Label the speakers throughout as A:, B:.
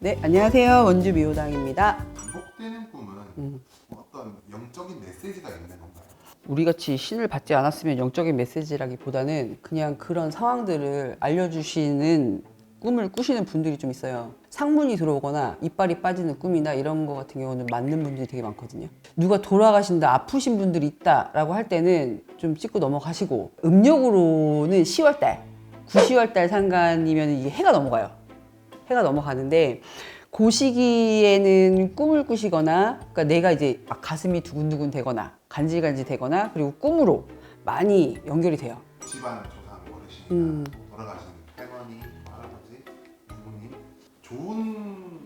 A: 네, 안녕하세요. 원주 미호당입니다.
B: 반복되는 꿈은
A: 음.
B: 어떤 영적인 메시지가 있는 건가요?
A: 우리 같이 신을 받지 않았으면 영적인 메시지라기보다는 그냥 그런 상황들을 알려주시는 꿈을 꾸시는 분들이 좀 있어요. 상문이 들어오거나 이빨이 빠지는 꿈이나 이런 거 같은 경우는 맞는 분들이 되게 많거든요. 누가 돌아가신다, 아프신 분들이 있다라고 할 때는 좀 찍고 넘어가시고 음력으로는 10월 달, 9, 10월 달 상간이면 이게 해가 넘어가요. 해가 넘어가는데 그 시기에는 꿈을 꾸시거나 그러니까 내가 이제 막 가슴이 두근두근 되거나 간질간질 되거나 그리고 꿈으로 많이 연결이 돼요.
B: 집안 조상 어르신이나
A: 음.
B: 돌아가신 할머니, 할아버지, 부모님 좋은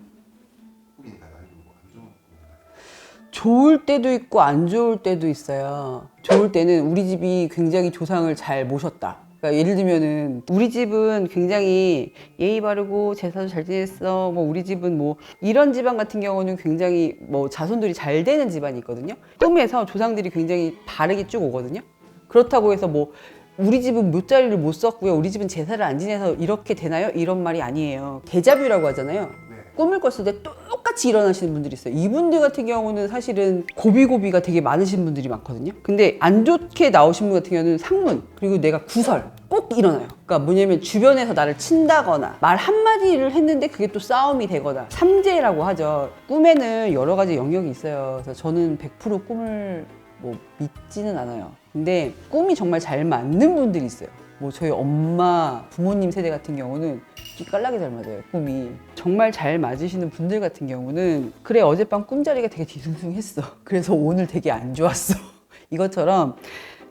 B: 꿈인가요? 아니면 뭐안 좋은 꿈인가요?
A: 좋을 때도 있고 안 좋을 때도 있어요. 좋을 때는 우리 집이 굉장히 조상을 잘 모셨다. 그러니까 예를 들면은 우리 집은 굉장히 예의 바르고 제사도 잘 지냈어. 뭐 우리 집은 뭐 이런 집안 같은 경우는 굉장히 뭐 자손들이 잘 되는 집안이 있거든요. 꿈에서 조상들이 굉장히 바르게 쭉 오거든요. 그렇다고 해서 뭐 우리 집은 묘자리를 못 썼고요. 우리 집은 제사를 안 지내서 이렇게 되나요? 이런 말이 아니에요. 대자뷰라고 하잖아요.
B: 네.
A: 꿈을 꿨을 때 똑같이 일어나시는 분들이 있어요. 이분들 같은 경우는 사실은 고비고비가 되게 많으신 분들이 많거든요. 근데 안 좋게 나오신 분 같은 경우는 상문, 그리고 내가 구설 꼭 일어나요. 그러니까 뭐냐면 주변에서 나를 친다거나 말 한마디를 했는데 그게 또 싸움이 되거나 삼재라고 하죠. 꿈에는 여러 가지 영역이 있어요. 그래서 저는 100% 꿈을 뭐 믿지는 않아요. 근데 꿈이 정말 잘 맞는 분들이 있어요. 뭐 저희 엄마, 부모님 세대 같은 경우는 끼깔나게 잘 맞아요. 꿈이 정말 잘 맞으시는 분들 같은 경우는 그래 어젯밤 꿈자리가 되게 뒤숭숭했어. 그래서 오늘 되게 안 좋았어. 이것처럼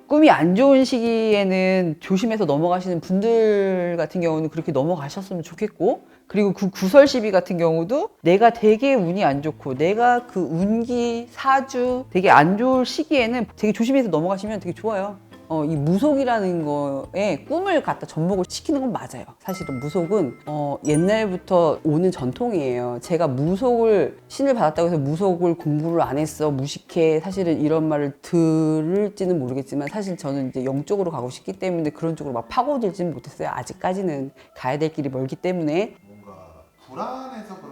A: 꿈이 안 좋은 시기에는 조심해서 넘어가시는 분들 같은 경우는 그렇게 넘어가셨으면 좋겠고 그리고 그 구설 시비 같은 경우도 내가 되게 운이 안 좋고 내가 그 운기 사주 되게 안 좋을 시기에는 되게 조심해서 넘어가시면 되게 좋아요. 어, 이 무속이라는 거에 꿈을 갖다 접목을 시키는 건 맞아요. 사실은 무속은 어, 옛날부터 오는 전통이에요. 제가 무속을 신을 받았다고 해서 무속을 공부를 안 했어 무식해 사실은 이런 말을 들을지는 모르겠지만 사실 저는 이제 영적으로 가고 싶기 때문에 그런 쪽으로 막 파고들지는 못했어요. 아직까지는 가야 될 길이 멀기 때문에
B: 뭔가 불안해서 그런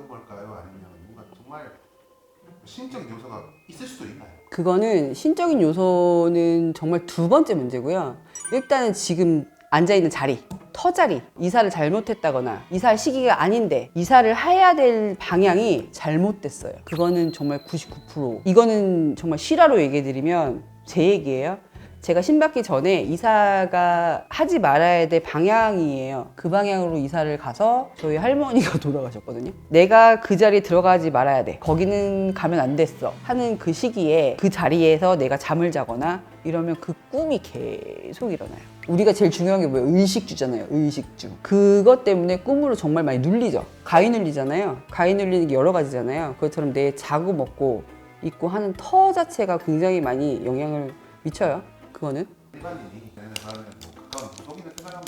B: 신적인 요소가 있을 수도 있나요?
A: 그거는 신적인 요소는 정말 두 번째 문제고요. 일단은 지금 앉아 있는 자리, 터 자리, 이사를 잘못했다거나 이사할 시기가 아닌데 이사를 해야 될 방향이 잘못됐어요. 그거는 정말 99%. 이거는 정말 실화로 얘기해 드리면 제 얘기예요. 제가 신받기 전에 이사가 하지 말아야 될 방향이에요. 그 방향으로 이사를 가서 저희 할머니가 돌아가셨거든요. 내가 그 자리에 들어가지 말아야 돼. 거기는 가면 안 됐어. 하는 그 시기에 그 자리에서 내가 잠을 자거나 이러면 그 꿈이 계속 일어나요. 우리가 제일 중요한 게 뭐예요? 의식주잖아요. 의식주. 그것 때문에 꿈으로 정말 많이 눌리죠. 가위 눌리잖아요. 가위 눌리는 게 여러 가지잖아요. 그것처럼 내 자고 먹고 있고 하는 터 자체가 굉장히 많이 영향을 미쳐요. 그거는.
B: 일반인이 그냥 그러면 뭐 가까운 무속인을 생각하면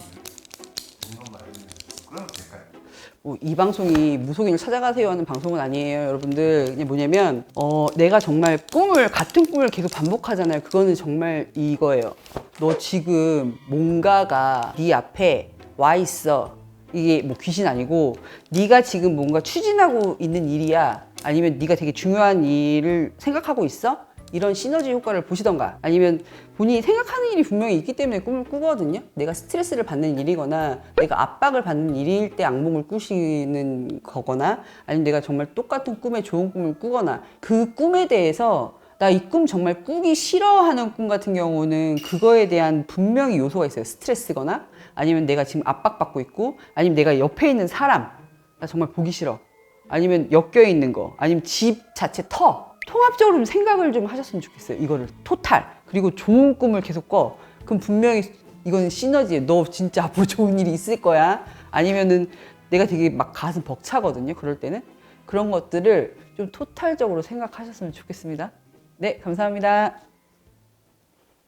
B: 무슨 말이면 그러면 될까요?
A: 뭐 이 방송이 무속인을 찾아가세요 하는 방송은 아니에요 여러분들. 그냥 뭐냐면 어 내가 정말 꿈을 같은 꿈을 계속 반복하잖아요. 그거는 정말 이거예요. 너 지금 뭔가가 네 앞에 와 있어. 이게 뭐 귀신 아니고 네가 지금 뭔가 추진하고 있는 일이야. 아니면 네가 되게 중요한 일을 생각하고 있어 이런 시너지 효과를 보시던가 아니면 본인이 생각하는 일이 분명히 있기 때문에 꿈을 꾸거든요. 내가 스트레스를 받는 일이거나 내가 압박을 받는 일일 때 악몽을 꾸시는 거거나 아니면 내가 정말 똑같은 꿈에 좋은 꿈을 꾸거나 그 꿈에 대해서 나 이 꿈 정말 꾸기 싫어하는 꿈 같은 경우는 그거에 대한 분명히 요소가 있어요. 스트레스거나 아니면 내가 지금 압박받고 있고 아니면 내가 옆에 있는 사람 나 정말 보기 싫어. 아니면 엮여 있는 거 아니면 집 자체 터 통합적으로 좀 생각을 좀 하셨으면 좋겠어요. 이거를 토탈. 그리고 좋은 꿈을 계속 꿔. 그럼 분명히 이거는 시너지예요 너 진짜 앞으로 좋은 일이 있을 거야. 아니면은 내가 되게 막 가슴 벅차거든요 그럴 때는. 그런 것들을 좀 토탈적으로 생각하셨으면 좋겠습니다. 네 감사합니다